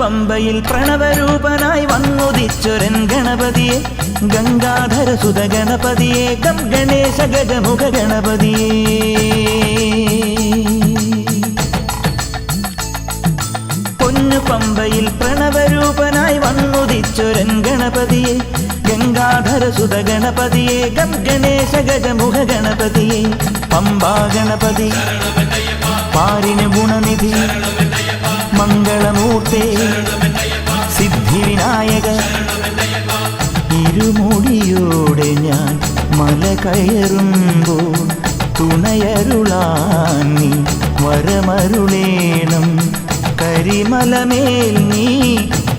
പമ്പയിൽ പ്രണവരൂപനായി വന്നുദിച്ചൊരൻ ഗണപതിയെ. ഗംഗാധര സുത ഗണപതിയെ ഗണേശ ഗജമുഖ ഗണപതിയെ. പൊന്നു പമ്പയിൽ പ്രണവരൂപനായി വന്നുദിച്ചൊരൻ ഗണപതിയെ. ഗംഗാധര സുത ഗണപതിയെ ഗണേശ ഗജമുഖ ഗണപതിയെ. പമ്പാ ഗണപതി പാരിന് ഗുണനിധി മംഗളമൂർത്തേ സിദ്ധിവിനായക ഇരുമുടിയോടെ ഞാൻ മല കയറുമ്പോൾ തുണയരുളാൻ വരമരുളേണം. കരിമലമേൽ നീ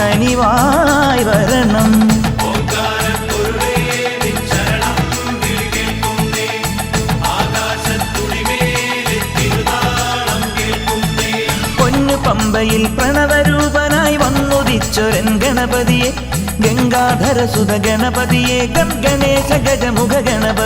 കനിവായി പമ്പയിൽ പ്രണവരൂപനായി വന്നുദിച്ചൊരൻ ഗണപതിയെ. ഗംഗാധര സുത ഗണപതിയെ ഗണേശ ഗജമുഖ ഗണപതിയെ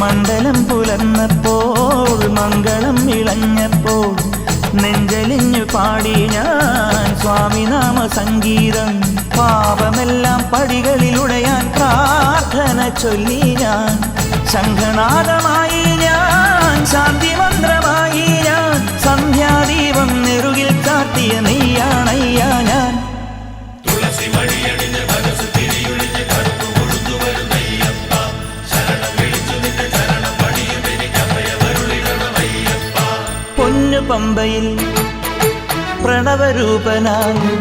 മണ്ഡലം പുലർന്നപ്പോൾ മംഗളം ഇളഞ്ഞപ്പോൾ നെഞ്ചലിഞ്ഞു പാടി ഞാൻ സ്വാമിനാമ സംഗീതം. പാപമെല്ലാം പടികളിലുടയാൻ പ്രാർത്ഥന ചൊല്ലി ഞാൻ. ശംഖനാദമായി ഞാൻ ശാന്തി മന്ത്രമായി ഞാൻ സന്ധ്യാദീപം പമ്പയിൽ പ്രണവരൂപനായി.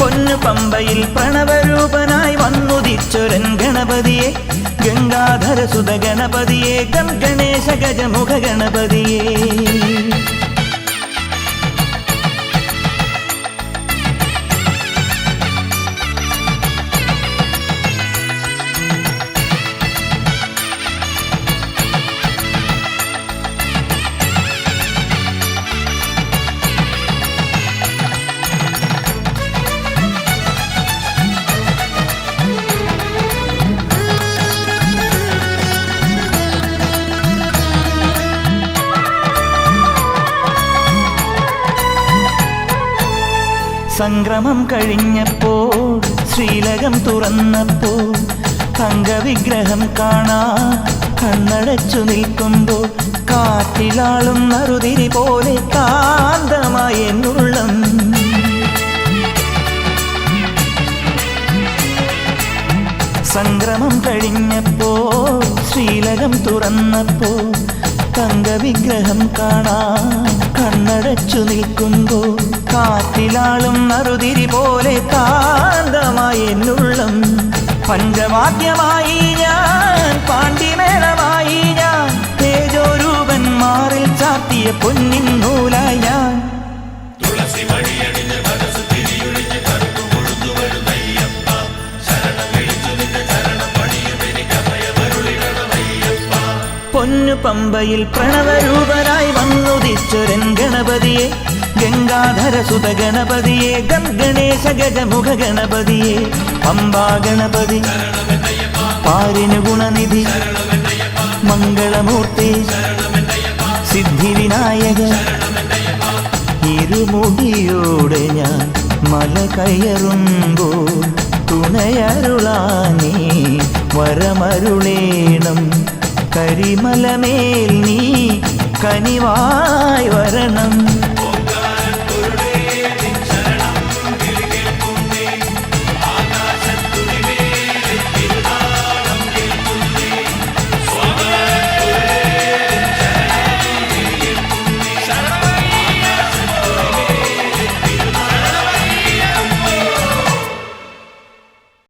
പൊന്നു പമ്പയിൽ പ്രണവരൂപനായി വന്നുദിച്ചൊരൻ ഗണപതിയെ. ഗംഗാധര സുത ഗണപതിയെ ഗം ഗണേശ ഗജമുഖ ഗണപതിയെ. സംക്രമം കഴിഞ്ഞപ്പോൾ ശ്രീലകം തുറന്നപ്പോൾ തങ്കവിഗ്രഹം കാണാ കണ്ണടച്ചു നിൽക്കുമ്പോൾ കാറ്റിലാളും നറുതിരി പോലെ കാന്തമായെന്നുള്ളം സംക്രമം കഴിഞ്ഞപ്പോൾ ശ്രീലകം തുറന്നപ്പോൾ തങ്കവിഗ്രഹം കാണാൻ കണ്ണടച്ചു നിൽക്കുമ്പോൾ കാറ്റിലാളും നറുതിരി പോലെ കാന്തമായി എന്നുള്ളം. പഞ്ചവാദ്യമായി ഞാൻ പാണ്ഡിമേളമായി ഞാൻ തേജോരൂപൻ മാറിൽ ചാത്തിയ പൊന്നിൻ നൂലായി ഞാൻ. തുളസി മണിയണിഞ്ഞ് പമ്പയിൽ പ്രണവരൂപനായി വന്നുദിച്ചൊരൻ ഗണപതിയെ. ഗംഗാധര സുത ഗണപതിയെ ഗം ഗണേശ ഗജമുഖ ഗണപതിയെ. പമ്പാ ഗണപതി പാരിന് ഗുണനിധി മംഗളമൂർത്തി സിദ്ധിവിനായക ഇരുമുടിയോടെ ഞാൻ മല കയറുമ്പോൾ തുണയരുളാനേ വരമരുളേണം. കരിമലമേൽ നീ കനിവായി വരണം.